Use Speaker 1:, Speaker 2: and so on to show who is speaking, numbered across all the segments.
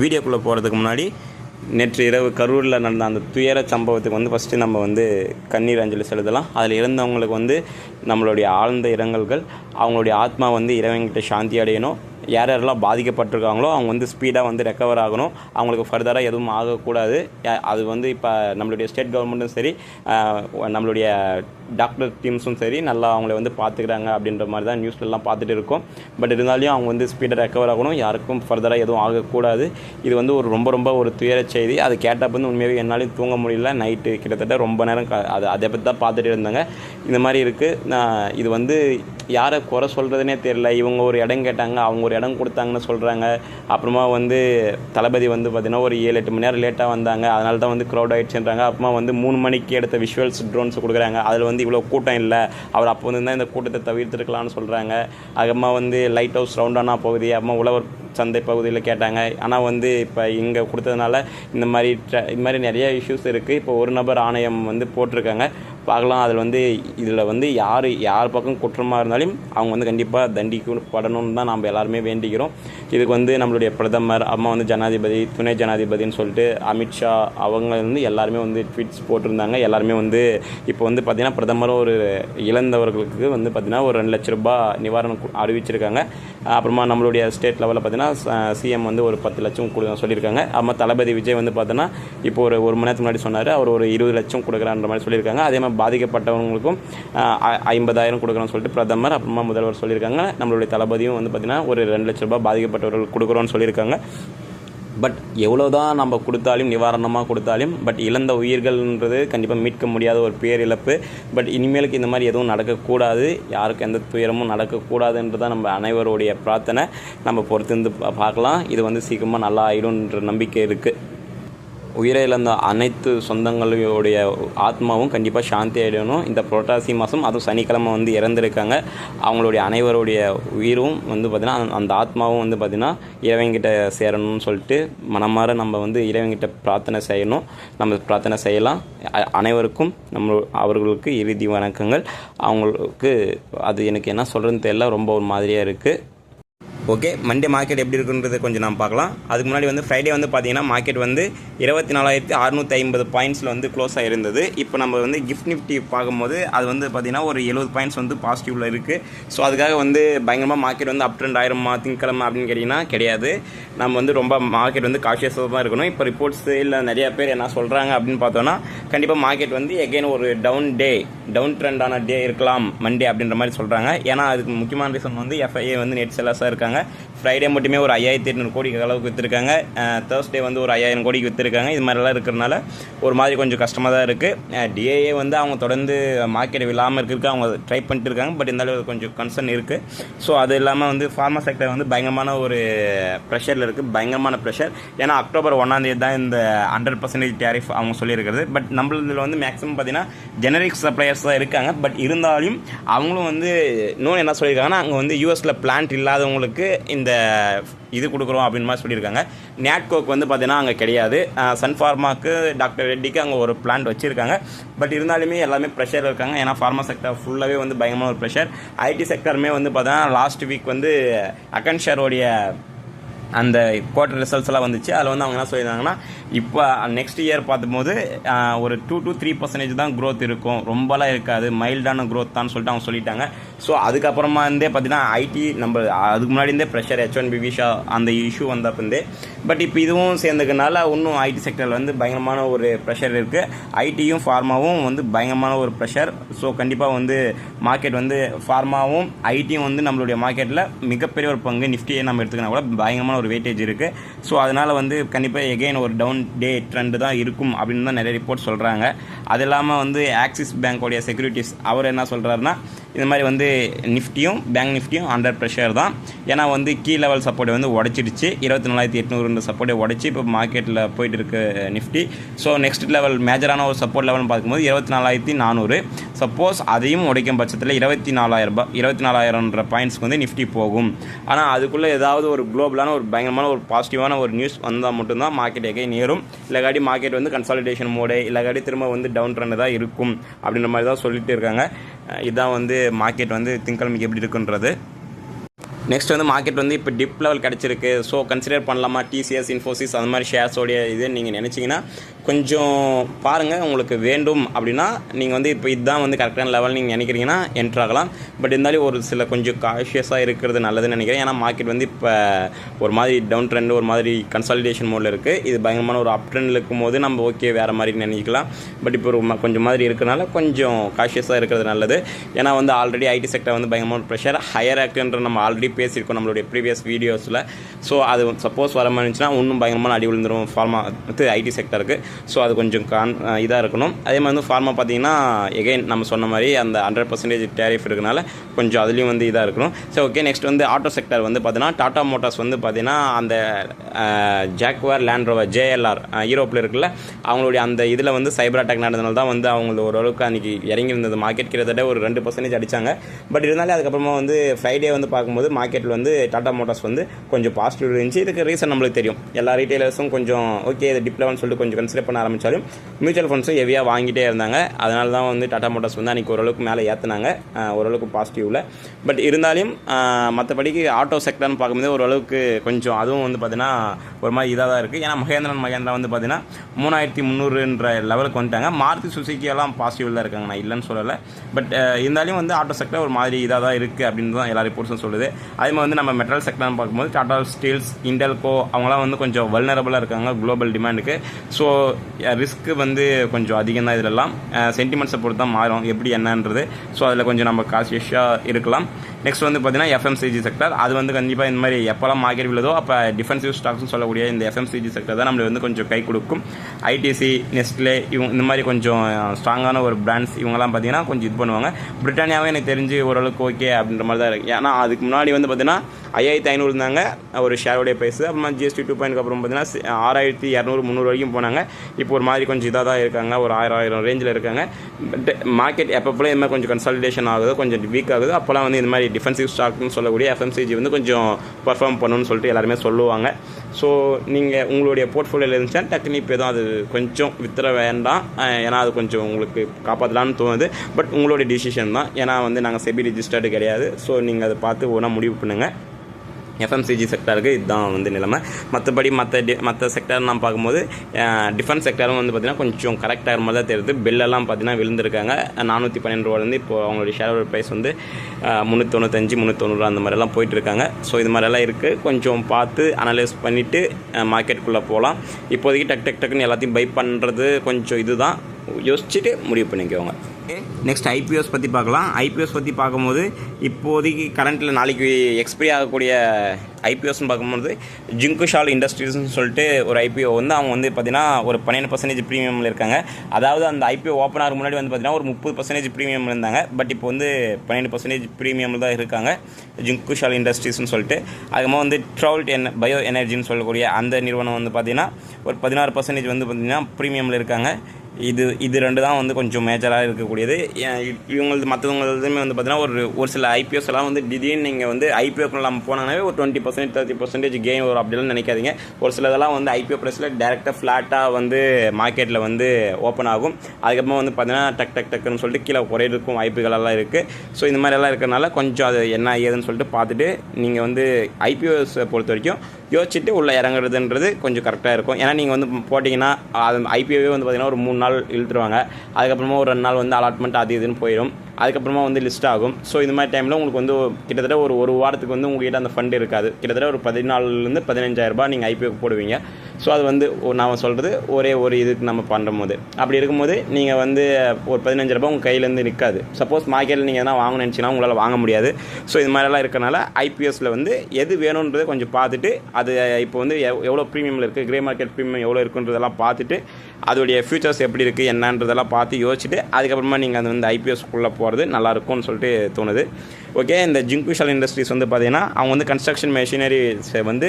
Speaker 1: வீடியோக்குள்ளே போகிறதுக்கு முன்னாடி நேற்று இரவு கரூரில் நடந்த அந்த துயர சம்பவத்துக்கு வந்து ஃபஸ்ட்டு நம்ம வந்து கண்ணீர் அஞ்சலி செலுத்தலாம். அதில் இருந்தவங்களுக்கு வந்து நம்மளுடைய ஆழ்ந்த இரங்கல்கள் அவங்களுடைய ஆத்மா வந்து இறைவன்கிட்ட சாந்தி அடையணும். யார் யாரெல்லாம் பாதிக்கப்பட்டிருக்காங்களோ அவங்க வந்து ஸ்பீடாக வந்து ரெக்கவர் ஆகணும். அவங்களுக்கு ஃபர்தராக எதுவும் ஆகக்கூடாது. அது வந்து இப்போ நம்மளுடைய ஸ்டேட் கவர்மெண்ட்டும் சரி நம்மளுடைய டாக்டர் டீம்ஸும் சரி நல்லா அவங்கள வந்து பார்த்துக்கிறாங்க அப்படின்ற மாதிரி தான் நியூஸ்லலாம் பார்த்துட்டு இருக்கோம். பட் இருந்தாலும் அவங்க வந்து ஸ்பீடாக ரெக்கவர் ஆகணும். யாருக்கும் ஃபர்தராக எதுவும் ஆகக்கூடாது. இது வந்து ஒரு ரொம்ப ரொம்ப ஒரு துயர செய்தி. அது கேட்டப்ப வந்து உண்மையாகவே என்னாலையும் தூங்க முடியல. நைட்டு கிட்டத்தட்ட ரொம்ப நேரம் க- அது அதை பற்றி தான் பார்த்துட்டு இருந்தாங்க. இந்த மாதிரி இருக்குது நான் இது வந்து யாரை குறை சொல்கிறதுனே தெரில இவங்க ஒரு இடம் கேட்டாங்க அவங்க ஒரு இடம் கொடுத்தாங்கன்னு சொல்கிறாங்க அப்புறமா வந்து தளபதி வந்து பார்த்திங்கன்னா ஒரு ஏழு எட்டு மணி நேரம் லேட்டாக வந்தாங்க. அதனால தான் வந்து க்ரௌட் ஆகிடுச்சுன்றாங்க அப்புறமா வந்து மூணு மணிக்கு எடுத்த விஷுவல்ஸ் ட்ரோன்ஸ் கொடுக்குறாங்க. அதில் வந்து வந்து இவ்வளோ கூட்டம் இல்லை. அவர் அப்போ வந்து தான் இந்த கூட்டத்தை தவிர்த்துருக்கலாம்னு சொல்கிறாங்க அதுக்கப்புறமா வந்து லைட் ஹவுஸ் ரவுண்டானா பகுதி. அப்புறமா உழவர் சந்தை பகுதியில் கேட்டாங்க. ஆனால் வந்து இப்போ இங்கே கொடுத்ததுனால இந்த மாதிரி இந்த மாதிரி நிறைய இஷ்யூஸ் இருக்குது இப்போ ஒரு நபர் ஆணையம் வந்து போட்டிருக்காங்க. பார்க்கலாம். அதில் வந்து இதில் வந்து யார் யார் பக்கம் குற்றமாக இருந்தாலும் அவங்க வந்து கண்டிப்பாக தண்டிக்கப்படணும்னு தான் நம்ம எல்லாருமே வேண்டிக்கிறோம். இதுக்கு வந்து நம்மளுடைய பிரதமர் அம்மா வந்து ஜனாதிபதி துணை ஜனாதிபதின்னு சொல்லிட்டு அமித்ஷா அவங்க வந்து எல்லாருமே வந்து ட்வீட்ஸ் போட்டிருந்தாங்க. எல்லாருமே வந்து இப்போ வந்து பார்த்திங்கன்னா பிரதமரும் ஒரு இழந்தவர்களுக்கு வந்து பார்த்திங்கன்னா ஒரு ரெண்டு லட்ச ரூபாய் நிவாரணம் அறிவிச்சிருக்காங்க. அப்புறமா நம்மளுடைய ஸ்டேட் லெவலில் பார்த்தீங்கன்னா சிஎம் வந்து ஒரு பத்து லட்சம் கொடு சொல்லியிருக்காங்க. அம்மா தளபதி விஜய் வந்து பார்த்தோன்னா இப்போ ஒரு ஒரு மணி நேரத்துக்கு முன்னாடி சொன்னார். அவர் ஒரு இருபது லட்சம் கொடுக்குறான்ற மாதிரி சொல்லியிருக்காங்க. அதே மாதிரி பாதிக்கப்பட்டவங்களுக்கும் ஐ- ஐம்பதாயிரம் கொடுக்குறோம்னு சொல்லிட்டு பிரதமர் அப்புறமா முதல்வர் சொல்லியிருக்காங்க. நம்மளுடைய தளபதியும் வந்து பார்த்தீங்கன்னா ஒரு ரெண்டு லட்ச ரூபாய் பாதிக்கப்பட்டவர்கள் கொடுக்குறோன்னு சொல்லியிருக்காங்க. பட் எவ்வளோ தான் நம்ம கொடுத்தாலும் நிவாரணமாக கொடுத்தாலும் பட் இழந்த உயிர்கள்ன்றது கண்டிப்பாக மீட்க முடியாத ஒரு பேரிழப்பு. பட் இனிமேலுக்கு இந்த மாதிரி எதுவும் நடக்கக்கூடாது. யாருக்கும் எந்த துயரமும் நடக்கக்கூடாதுன்றது தான் நம்ம அனைவருடைய பிரார்த்தனை. நம்ம பொறுத்திருந்து பா- பார்க்கலாம். இது வந்து சீக்கிரமாக நல்லா ஆயிடும்ன்ற நம்பிக்கை இருக்குது உயிரை இழந்த அனைத்து சொந்தங்களுடைய ஆத்மாவும் கண்டிப்பாக சாந்தி ஆகிடணும் இந்த புரட்டாசி மாதம் அதுவும் சனிக்கிழமை வந்து இறந்துருக்காங்க. அவங்களுடைய அனைவருடைய உயிரும் வந்து பார்த்திங்கன்னா அந்த- அந்த ஆத்மாவும் வந்து பார்த்திங்கன்னா இறைவன்கிட்ட சேரணும்னு சொல்லிட்டு மனமாற நம்ம வந்து இறைவன்கிட்ட பிரார்த்தனை செய்யணும். நம்ம பிரார்த்தனை செய்யலாம். அ- அனைவருக்கும் நம்ம அவர்களுக்கு இறுதி வணக்கங்கள். அவங்களுக்கு அது எனக்கு என்ன சொல்கிறதுன்னு தெரியல. ரொம்ப ஒரு மாதிரியாக இருக்குது ஓகே மண்டே மார்க்கெட் எப்படி இருக்குன்றதை கொஞ்சம் நாம் பார்க்கலாம். அதுக்கு முன்னாடி வந்து ஃப்ரைடே வந்து பார்த்தீங்கன்னா மார்க்கெட் வந்து இருபத்தி நாலாயிரத்தி அறுநூற்றி ஐம்பது பாயிண்ட்ஸில் வந்து க்ளோஸ் ஆகிருந்தது இப்போ நம்ம வந்து கிஃப்ட் நிஃப்டி பார்க்கும்போது அது வந்து பார்த்தீங்கன்னா ஒரு எழுபது பாயிண்ட்ஸ் வந்து பாசிட்டிவில் இருக்குது ஸோ அதுக்காக வந்து பயங்கரமாக மார்க்கெட் வந்து அப் ட்ரெண்ட் ஆயிரமா திங்கக்கிழமை அப்படின்னு கேட்டிங்கன்னா கிடையாது. நம்ம வந்து ரொம்ப மார்க்கெட் வந்து காஷியஸாக தான் இருக்கணும். இப்போ ரிப்போர்ட்ஸ் இல்லை நிறையா பேர் என்ன சொல்கிறாங்க அப்படின்னு பார்த்தோன்னா கண்டிப்பாக மார்க்கெட் வந்து எகைன் ஒரு டவுன் டே டவுன் ட்ரெண்டான டே இருக்கலாம் மண்டே அப்படின்ற மாதிரி சொல்கிறாங்க ஏன்னா அதுக்கு முக்கியமான ரீசன் வந்து எஃப்ஐஏ வந்து நெட் செல்லஸாக இருக்காங்க. சொல்லியிருக்காங்க ஃப்ரைடே மட்டுமே ஒரு ஐயாயிரத்தி எட்நூறு கோடிக்கு அளவுக்கு விற்றுருக்காங்க தேர்ஸ்டே வந்து ஒரு ஐயாயிரம் கோடிக்கு விற்றுருக்காங்க இது மாதிரிலாம் இருக்கிறனால ஒரு மாதிரி கொஞ்சம் கஷ்டமாக தான் இருக்குது டிஏஏ வந்து அவங்க தொடர்ந்து மார்க்கெட் இல்லாமல் இருக்கிறதுக்கு அவங்க ட்ரை பண்ணிட்டு இருக்காங்க. பட் இருந்தாலும் அது கொஞ்சம் கன்சர்ன் இருக்குது ஸோ அது இல்லாமல் வந்து ஃபார்மா செக்டர் வந்து பயங்கரமான ஒரு ப்ரெஷரில் இருக்குது பயங்கரமான ப்ரெஷர் ஏன்னா அக்டோபர் ஒன்றாந்தேதி தான் இந்த ஹண்ட்ரட் பர்சன்டேஜ் டேரிஃப் அவங்க சொல்லியிருக்கிறது. பட் நம்மளதில் வந்து மேக்ஸிமம் பார்த்தீங்கன்னா ஜெனரிக் சப்ளையர்ஸ் தான் இருக்காங்க. பட் இருந்தாலும் அவங்களும் வந்து இன்னொன்று என்ன சொல்லியிருக்காங்கன்னா அங்கே வந்து யூஎஸில் பிளான்ட் இல்லாதவங்களுக்கு இந்த இது கொடுக்குறோம் அப்படின்னு மாதிரி சொல்லியிருக்காங்க. நேட்கோக்கு வந்து பார்த்தீங்கன்னா அங்கே கிடையாது. சன் ஃபார்மாக்கு டாக்டர் ரெட்டிக்கு அங்கே ஒரு பிளான்ட் வச்சுருக்காங்க. பட் இருந்தாலுமே எல்லாமே ப்ரெஷரில் இருக்காங்க. ஏன்னா ஃபார்மா செக்டர் ஃபுல்லாகவே வந்து பயங்கரமான ஒரு ப்ரெஷர் ஐடி செக்டருமே வந்து பார்த்தீங்கன்னா லாஸ்ட் வீக் வந்து அகன்ஷரோடைய அந்த குவார்டர் ரிசல்ட்ஸ் எல்லாம் வந்துச்சு. அதில் வந்து அவங்க என்ன சொல்லியிருந்தாங்கன்னா இப்போ நெக்ஸ்ட் இயர் பார்க்கும்போது ஒரு டூ டு த்ரீ பர்சன்டேஜ் தான் க்ரோத் இருக்கும். ரொம்பலாம் இருக்காது. மைல்டான க்ரோத் தான் சொல்லிட்டு அவங்க சொல்லிட்டாங்க. ஸோ அதுக்கப்புறமா இருந்தே பார்த்தீங்கன்னா ஐடி நம்ம அதுக்கு முன்னாடி இருந்தே ப்ரெஷர் ஹெச் ஒன் பிவிஷா அந்த இஷ்யூ வந்தப்பந்தே பட் இப்போ இதுவும் சேர்ந்ததுனால இன்னும் ஐடி செக்டரில் வந்து பயங்கரமான ஒரு ப்ரெஷர் இருக்குது ஐடியும் ஃபார்மாவும் வந்து பயங்கரமான ஒரு ப்ரெஷர் ஸோ கண்டிப்பாக வந்து மார்க்கெட் வந்து ஃபார்மாவும் ஐடியும் வந்து நம்மளுடைய மார்க்கெட்டில் மிகப்பெரிய ஒரு பங்கு நிஃப்டியை நம்ம எடுத்துக்கினா கூட பயங்கரமான ஒரு வெயிட்டேஜ் இருக்குது ஸோ அதனால் வந்து கண்டிப்பாக எகெயின் ஒரு டவுன் டே ட்ரெண்டு தான் இருக்கும் அப்படின்னு தான் நிறைய ரிப்போர்ட் சொல்கிறாங்க அது இல்லாமல் வந்து ஆக்சிஸ் பேங்க்கோடைய செக்யூரிட்டிஸ் அவர் என்ன சொல்கிறாருன்னா இந்த மாதிரி வந்து நிஃப்டியும் பேங்க் நிஃப்டியும் அண்டர் ப்ரெஷர் தான். ஏன்னா வந்து கீ லெவல் சப்போர்ட்டை வந்து உடச்சிடுச்சு. இருபத்தி நாலாயிரத்தி எட்நூறுன்ற சப்போர்ட்டை உடச்சி இப்போ மார்க்கெட்டில் போயிட்டு இருக்கு நிஃப்டி. ஸோ நெக்ஸ்ட் லெவல் மேஜரான ஒரு சப்போர்ட் லெவல்னு பார்க்கும்போது இருபத்தி நாலாயிரத்தி நானூறு. சப்போஸ் அதையும் உடைக்கும் பட்சத்தில் இருபத்தி நாலாயிரம் ரூபாய் இருபத்தி நாலாயிரம்ன்ற பாயிண்ட்ஸ்க்கு வந்து நிஃப்டி போகும். ஆனால் அதுக்குள்ளே ஏதாவது ஒரு குளோபலான ஒரு பயங்கரமான ஒரு பாசிட்டிவான ஒரு நியூஸ் வந்தால் மட்டும்தான் மார்க்கெட் எகைன் ஏறும் இல்லைக்காடி மார்க்கெட் வந்து கன்சாலிடேஷன் மோடு இல்லைக்காடி திரும்ப வந்து டவுன் ட்ரெண்ட் தான் இருக்கும் அப்படின்ற மாதிரி தான் சொல்லிட்டு இருக்காங்க. இதுதான் வந்து மார்க்கெட் வந்து திங்கக்கிழமைக்கு எப்படி இருக்குன்றது. நெக்ஸ்ட் வந்து மார்க்கெட் வந்து இப்போ டிப் லெவல் கிடச்சிருக்கு. ஸோ கன்சிடர் பண்ணலாமா? டிசிஎஸ் இன்ஃபோசிஸ் அந்த மாதிரி ஷேர்ஸோடைய இது நீங்கள் நினச்சிங்கன்னா கொஞ்சம் பாருங்கள் உங்களுக்கு வேண்டும் அப்படின்னா நீங்கள் வந்து இப்போ இதுதான் வந்து கரெக்டான லெவல் நீங்கள் நினைக்கிறீங்கன்னா என்ட்ரு ஆகலாம். பட் இருந்தாலும் ஒரு சில கொஞ்சம் காஷியஸாக இருக்கிறது நல்லதுன்னு நினைக்கிறேன். ஏன்னா மார்க்கெட் வந்து இப்போ ஒரு மாதிரி டவுன் ட்ரெண்ட் ஒரு மாதிரி கன்சாலிடேஷன் மோடில் இருக்குது இது பயங்கரமான ஒரு அப் ட்ரெண்டில் இருக்கும்போது நம்ம ஓகே வேறு மாதிரி நினைக்கலாம். பட் இப்போ ஒரு கொஞ்சம் மாதிரி இருக்கிறனால கொஞ்சம் காஷியஸாக இருக்கிறது நல்லது. ஏன்னா வந்து ஆல்ரெடி ஐடி செக்டர் வந்து பயங்கரமான ப்ரெஷர் ஹையர் ஆக்டுன்ற நம்ம ஆல்ரெடி பேசியிருக்கோம் நம்மளுடைய ப்ரீவியஸ் வீடியோஸில் ஸோ அது சப்போஸ் வர மாதிரி இருந்துச்சுன்னா இன்னும் பயங்கரமான அடி விழுந்துரும் ஃபார்மா வந்து ஐடி செக்டருக்கு ஸோ அது கொஞ்சம் கான் இதாக இருக்கணும். அதே மாதிரி வந்து ஃபார்மா பார்த்தீங்கன்னா எகைன் நம்ம சொன்ன மாதிரி அந்த ஹண்ட்ரட் பர்சன்டேஜ் டேரிஃப் இருக்கனால கொஞ்சம் அதுலேயும் வந்து இதாக இருக்கணும். ஸோ ஓகே நெக்ஸ்ட் வந்து ஆட்டோ செக்டர் வந்து பார்த்தீங்கன்னா டாடா மோட்டார்ஸ் வந்து பார்த்தீங்கன்னா அந்த ஜாக்வார் லேண்ட் ரோவர் ஜேஎல்ஆர் யூரோப்பில் இருக்குல்ல அவங்களுடைய அந்த இதில் வந்து சைபர் அட்டாக் நடந்ததுனால தான் வந்து அவங்க ஓரளவுக்கு அன்றைக்கி இறங்கியிருந்தது. மார்க்கெட் கிட்டத்தட்ட ஒரு ரெண்டு பர்சன்டேஜ் அடித்தாங்க பட் இருந்தாலும் அதுக்கப்புறமா வந்து ஃப்ரைடே வந்து பார்க்கும்போது மார்க்கெட்டில் வந்து டாடா மோட்டார்ஸ் வந்து கொஞ்சம் பாசிட்டிவ் இருந்துச்சு. இதுக்கு ரீசன் நம்மளுக்கு தெரியும். எல்லா ரீட்டைலர்ஸும் கொஞ்சம் ஓகே இது டிப்ளவன் சொல்லிட்டு கொஞ்சம் கன்சிடர் பண்ண ஆரம்பித்தாலும் மியூச்சுவல் ஃபண்ட்ஸும் ஹெவியாக வாங்கிட்டே இருந்தாங்க. அதனால தான் வந்து டாடா மோட்டார்ஸ் வந்து அன்றைக்கி ஓரளவுக்கு மேலே ஏற்றுனாங்க ஓரளவுக்கு பாசிட்டிவில் பட் இருந்தாலும் மற்றபடிக்கு ஆட்டோ செக்டர்னு பார்க்கும்போது ஓரளவுக்கு கொஞ்சம் அதுவும் வந்து பார்த்தீங்கன்னா ஒரு மாதிரி இதாக தான் இருக்குது ஏன்னா மகேந்திரன் மகேந்திரா வந்து பார்த்தீங்கன்னா மூணாயிரத்தி முந்நூறுன்ற லெவலுக்கு வந்துட்டாங்க. மாருதி சுசுக்கி எல்லாம் பாசிட்டிவில் தான் இருக்காங்க. நான் இல்லைன்னு சொல்லலை. பட் இருந்தாலும் வந்து ஆட்டோ செக்டர் ஒரு மாதிரி இதாக தான் இருக்குது அப்படின்னு தான் எல்லா ரிப்போர்ட்ஸும் சொல்லுது. அதே மாதிரி வந்து நம்ம மெட்டல் செக்டர்னு பார்க்கும்போது டாடா ஸ்டீல்ஸ் இண்டல்கோ அவங்களாம் வந்து கொஞ்சம் வல்னரபுளாக இருக்காங்க. குளோபல் டிமாண்டுக்கு ஸோ ரிஸ்க்கு வந்து கொஞ்சம் அதிகம் தான் இதிலெல்லாம் சென்டிமெண்ட்ஸை பொறுத்து தான் மாறும் எப்படி என்னன்றது. ஸோ அதில் கொஞ்சம் நம்ம காசியஸாக இருக்கலாம். நெக்ஸ்ட் வந்து பார்த்தீங்கன்னா எஃப்எம்சிஜி செக்டர் அது வந்து கண்டிப்பாக இந்த மாதிரி எப்போல்லாம் மார்க்கெட் விழுதோ அப்போ டிஃபென்சிவ் ஸ்டாக்ஸ்னு சொல்லக்கூடிய இந்த எஃப்எம்சிஜி செக்டர் தான் நம்மளுக்கு வந்து கொஞ்சம் கை கொடுக்கும். ஐடிசி நெஸ்ட்லே இவங்க இந்த மாதிரி கொஞ்சம் ஸ்ட்ராங்கான ஒரு பிராண்ட்ஸ் இவங்கெல்லாம் பார்த்தீங்கன்னா கொஞ்சம் இது பண்ணுவாங்க. பிரிட்டானியாவே எனக்கு தெரிஞ்சு ஓரளவுக்கு ஓகே அப்படின்ற மாதிரி தான் இருக்குது ஏன்னா அதுக்கு முன்னாடி வந்து பார்த்தீங்கன்னா ஐயாயிரத்தி ஐநூறு இருந்தாங்க. ஒரு ஷேருடைய ப்ரைஸ் அப்புறமா ஜிஎஸ்டி டூ பாயிண்ட் அப்புறம் பார்த்தீங்கன்னா ஆறாயிரத்தி இரநூறு முந்நூறு வரைக்கும் போனாங்க. இப்போ ஒரு மாதிரி கொஞ்சம் இதாக தான் இருக்காங்க. ஒரு ஆயிரம் ஆயிரம் ரேஞ்சில் இருக்காங்க. பட் மார்க்கெட் எப்பப்போ இந்த மாதிரி கொஞ்சம் கன்சல்டேஷன் ஆகுது கொஞ்சம் வீக் ஆகுது. அப்போல்லாம் வந்து இந்த மாதிரி டிஃபென்சிவ் ஸ்டாக்னு சொல்லக்கூடிய எஃப்எம்சிஜி வந்து கொஞ்சம் பர்ஃபார்ம் பண்ணணும்னு சொல்லிட்டு எல்லாருமே சொல்லுவாங்க. ஸோ நீங்கள் உங்களுடைய போர்ட்ஃபோலியோவில் இருந்துச்சுன்னா டக்குனு இப்போ எதுவும் அது கொஞ்சம் வித்துற வேண்டாம். ஏன்னா அது கொஞ்சம் உங்களுக்கு காப்பாற்றலான்னு தோணுது. பட் உங்களுடைய டிசிஷன் தான். ஏன்னா வந்து நாங்கள் செபி ரிஜிஸ்டர்டு கிடையாது. ஸோ நீங்கள் அதை பார்த்து ஒன்றா முடிவு பண்ணுங்கள் எஃப்எம்சிஜி செக்டருக்கு இதுதான் வந்து நிலைமை. மற்றபடி மற்ற டி மற்ற செக்டர் நான் பார்க்கும்போது டிஃபென்ஸ் செக்டரும் வந்து பார்த்திங்கன்னா கொஞ்சம் கரெக்டாக மாதிரி தான் தெரியுது. பில்லெல்லாம் பார்த்தீங்கன்னா விழுந்திருக்காங்க. நானூற்றி பன்னெண்டு ரூபாலேருந்து இப்போ அவங்களுடைய ஷேர் ப்ரைஸ் வந்து முந்நூற்றி முந்நூற்றொண்ணூறு முந்நூற்றி தொண்ணூறு அந்த மாதிரிலாம் போயிட்டுருக்காங்க. ஸோ இது மாதிரிலாம் இருக்குது கொஞ்சம் பார்த்து அனலைஸ் பண்ணிவிட்டு மார்க்கெட்டுக்குள்ளே போகலாம் இப்போதைக்கு டக் டக் டக்குன்னு எல்லாத்தையும் பை பண்ணுறது கொஞ்சம் இதுதான். யோசிச்சுட்டு முடிவு பண்ணிக்கோங்க. நெக்ஸ்ட் ஐபிஎஸ் பற்றி பார்க்கலாம். ஐபிஎஸ் பற்றி பார்க்கும்போது இப்போதைக்கு கரண்ட்டில் நாளைக்கு எக்ஸ்பிரி ஆகக்கூடிய ஐபிஎஸ்னு பார்க்கும்போது ஜிங்குஷால் இண்டஸ்ட்ரீஸ்னு சொல்லிட்டு ஒரு ஐபிஓ வந்து அவங்க வந்து பார்த்தீங்கன்னா ஒரு பன்னெண்டு பர்சன்டேஜ் ப்ரீமியமில் இருக்காங்க. அதாவது அந்த ஐபிஓ ஓப்பன் ஆகிற முன்னாடி வந்து பார்த்தீங்கன்னா ஒரு முப்பது பர்சன்டேஜ் ப்ரீமியம் இருந்தாங்க. பட் இப்போ வந்து பன்னெண்டு பர்சன்டேஜ் ப்ரீமியமில் தான் இருக்காங்க ஜிங்குஷால் இண்டஸ்ட்ரீஸ்னு சொல்லிட்டு. அதுக்கப்புறமா வந்து ட்ரவுல்ட் என் பயோ எனர்ஜின்னு சொல்லக்கூடிய அந்த நிறுவனம் வந்து பார்த்தீங்கன்னா ஒரு பதினாறு பர்சன்டேஜ் வந்து பார்த்திங்கன்னா ப்ரீமியமில் இருக்காங்க. இது இது ரெண்டு தான் வந்து கொஞ்சம் மேஜராக இருக்கக்கூடியது. ஏன் இவங்களது மற்றவங்களுமே வந்து பார்த்தீங்கன்னா ஒரு ஒரு சில ஐபிஎஸ் எல்லாம் வந்து திடீர்னு நீங்கள் வந்து ஐபிஓக்கு நம்ம போனாங்கனாவே ஒரு twenty percent thirty percentage gain வரும் அப்படிலாம் நினைக்காதீங்க. ஒரு சில இதெல்லாம் வந்து ஐபிஓ ப்ரைஸில் டேரெக்டாக ஃப்ளாட்டாக வந்து மார்க்கெட்டில் வந்து ஓப்பன் ஆகும். அதுக்கப்புறமா வந்து பார்த்தீங்கன்னா டக் டக் டக்குன்னு சொல்லிட்டு கீழே குறையிருக்கும் வாய்ப்புகளெல்லாம் இருக்குது ஸோ இந்த மாதிரி எல்லாம் இருக்கிறனால கொஞ்சம் அது என்ன ஏதுன்னு சொல்லிட்டு பார்த்துட்டு நீங்கள் வந்து ஐபிஓஸை பொறுத்த வரைக்கும் யோசிச்சுட்டு உள்ளே இறங்குறதுன்றது கொஞ்சம் கரெக்டாக இருக்கும். ஏன்னா நீங்கள் வந்து போட்டிங்கன்னா அது ஐபிஓவே வந்து பார்த்திங்கன்னா ஒரு மூணு நாள் இழுத்துருவாங்க. அதுக்கப்புறமா ஒரு ரெண்டு நாள் வந்து அலாட்மெண்ட் அது இதுன்னு போயிடும் அதுக்கப்புறமா வந்து லிஸ்ட் ஆகும். ஸோ இந்த மாதிரி டைமில் உங்களுக்கு வந்து கிட்டத்தட்ட ஒரு ஒரு வாரத்துக்கு வந்து உங்ககிட்ட அந்த ஃபண்ட் இருக்காது. கிட்டத்தட்ட ஒரு பதினாலுலேருந்து பதினஞ்சாயிரரூபா நீங்கள் ஐபிஓக்கு போடுவீங்க. ஸோ அது வந்து நான் சொல்கிறது ஒரே ஒரு இதுக்கு நம்ம பண்ணும் போது. அப்படி இருக்கும்போது நீங்கள் வந்து ஒரு பதினஞ்சாயிரரூபா உங்கள் கையிலேருந்து நிற்காது சப்போஸ் மார்க்கெட்டில் நீங்கள் எதனா வாங்கணும்னு நினச்சிங்கன்னா உங்களால் வாங்க முடியாது. ஸோ இது மாதிரிலாம் இருக்கனால ஐபிஎஸ்சில் வந்து எது வேணுன்றதை கொஞ்சம் பார்த்துட்டு அது இப்போ வந்து எவ் எவ்வளோ ப்ரீமியமில் இருக்குது கிரே மார்க்கெட் ப்ரீமியம் எவ்வளோ இருக்குன்றதெல்லாம் பார்த்துட்டு அதோடைய ஃபியூச்சர்ஸ் எப்படி இருக்குது என்னன்றதெல்லாம் பார்த்து யோசிச்சுட்டு அதுக்கப்புறமா நீங்கள் அது வந்து ஐபிஎஸ்க்குள்ளே போகிறது நல்லா இருக்கும்னு சொல்லிட்டு தோணுது. ஓகே இந்த ஜிங்குஷால் இண்டஸ்ட்ரீஸ் வந்து பார்த்தீங்கன்னா அவங்க வந்து கன்ஸ்ட்ரக்ஷன் மெஷினரிஸை வந்து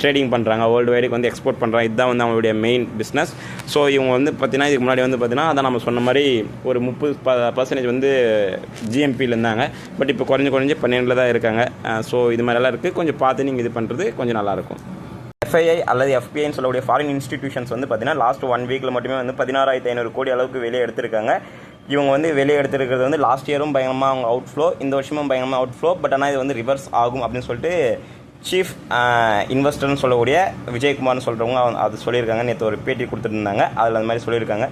Speaker 1: ட்ரேடிங் பண்ணுறாங்க வேர்ல்டு வைடுக்கு வந்து எக்ஸ்போர்ட் பண்ணுறாங்க இதுதான் வந்து அவங்களுடைய மெயின் பிஸ்னஸ் ஸோ இவங்க வந்து பார்த்திங்கன்னா இதுக்கு முன்னாடி வந்து பார்த்திங்கன்னா அதான் நம்ம சொன்ன மாதிரி ஒரு முப்பது பர்சன்டேஜ் வந்து ஜிஎம்பியில் இருந்தாங்க. பட் இப்போ குறைஞ்சு குறைஞ்சு பன்னெண்டில் தான் இருக்காங்க. ஸோ இது மாதிரிலாம் இருக்குது கொஞ்சம் பார்த்து நீங்கள் இது பண்ணுறது கொஞ்சம் நல்லாயிருக்கும் எஃப்ஐஐ அல்லது எஃபிஐன்னு சொல்லக்கூடிய ஃபாரின் இன்ஸ்டிடியூஷன்ஸ் வந்து பார்த்தீங்கன்னா லாஸ்ட் ஒன் வீக்கில் மட்டுமே வந்து பதினாறாயிரத்தி ஐநூறு கோடி அளவுக்கு வெளியே எடுத்திருக்காங்க. இவங்க வந்து வெளியே எடுத்துருக்கிறது வந்து லாஸ்ட் இயரும் பயங்கரமாக அவங்க அவுட் ஃப்ளோ இந்த வருஷமும் பயங்கரமாக அவுட் ஃப்ளோ பட் ஆனால் இது வந்து ரிவர்ஸ் ஆகும் அப்படின்னு சொல்லிட்டு சீஃப் இன்வெஸ்டர்னு சொல்லக்கூடிய விஜயகுமார்னு சொல்கிறவங்க அவங்க அது சொல்லியிருக்காங்க. நேற்று ஒரு பேட்டி கொடுத்துருந்தாங்க. அதில் அந்த மாதிரி சொல்லியிருக்காங்க.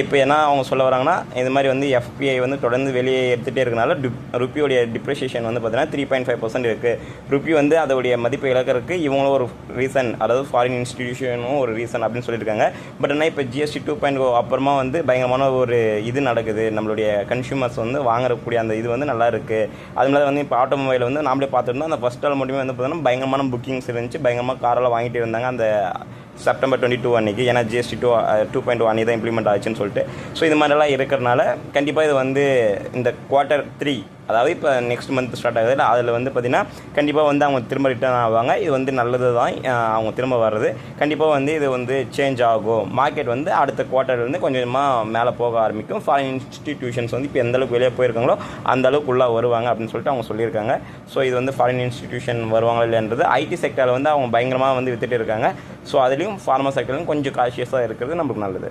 Speaker 1: இப்போ என்ன அவங்க சொல்ல வராங்கன்னா இது மாதிரி வந்து எஃபிஐ வந்து தொடர்ந்து வெளியே எடுத்துகிட்டே இருக்கனால டிப் ருப்பியோடைய டிப்ரிஷியேஷன் வந்து பார்த்தீங்கன்னா த்ரீ பாயிண்ட் ஃபைவ் பர்சன்ட் இருக்குது ருப்பி வந்து அதோடைய மதிப்பு இழக்கிறதுக்கு இவங்களும் ஒரு ரீசன் அதாவது ஃபாரின் இன்ஸ்டிடியூஷனும் ஒரு ரீசன் அப்படின்னு சொல்லியிருக்காங்க. பட் ஆனால் இப்போ ஜிஎஸ்டி டூ பாயிண்ட் அப்புறமா வந்து பயங்கரமான ஒரு இது நடக்குது. நம்மளுடைய கன்சியூமர்ஸ் வந்து வாங்கக்கூடிய அந்த இது வந்து நல்லா இருக்குது அது மாதிரி வந்து இப்போ ஆட்டோமொபைல் வந்து நாமளே பார்த்துருந்தோம். அந்த ஃபஸ்ட் ஆல் மட்டுமே வந்து பார்த்தீங்கன்னா பயங்கரமான புக்கிங்ஸ் இருந்துச்சு. பயங்கரமாக காரெல்லாம் வாங்கிட்டு இருந்தாங்க. அந்த செப்டம்பர் டுவெண்ட்டி டூ அன்றைக்கி ஏன்னா GST two two point one தான் இம்ப்ளிமெண்ட் ஆச்சுன்னு சொல்லிட்டு. ஸோ இது மாதிரிலாம் இருக்கிறனால கண்டிப்பாக இது வந்து இந்த குவார்ட்டர் த்ரீ அதாவது இப்போ நெக்ஸ்ட் மந்த் ஸ்டார்ட் ஆகுது. அதில் வந்து பார்த்திங்கன்னா கண்டிப்பாக வந்து அவங்க திரும்ப ரிட்டர்ன் ஆவாங்க. இது வந்து நல்லது தான் அவங்க திரும்ப வர்றது. கண்டிப்பாக வந்து இது வந்து சேஞ்ச் ஆகும். மார்க்கெட் வந்து அடுத்த குவார்ட்டர் வந்து கொஞ்சம் கொஞ்சமாக மேலே போக ஆரம்பிக்கும். ஃபாரின் இன்ஸ்டிடியூஷன்ஸ் வந்து இப்போ எந்தளவுக்கு வெளியே போயிருக்காங்களோ அந்தளவுக்கு உள்ளே வருவாங்க அப்படின்னு சொல்லிட்டு அவங்க சொல்லியிருக்காங்க. ஸோ இது வந்து ஃபாரின் இன்ஸ்டிடியூஷன் வருவாங்களா இல்லைன்றது ஐடி செக்டரில் வந்து அவங்க பயங்கரமாக வந்து வித்துட்டு இருக்காங்க. ஸோ அதுலேயும் ஃபார்மா செக்டர்லையும் கொஞ்சம் காஷியஸாக இருக்கிறது நமக்கு நல்லது.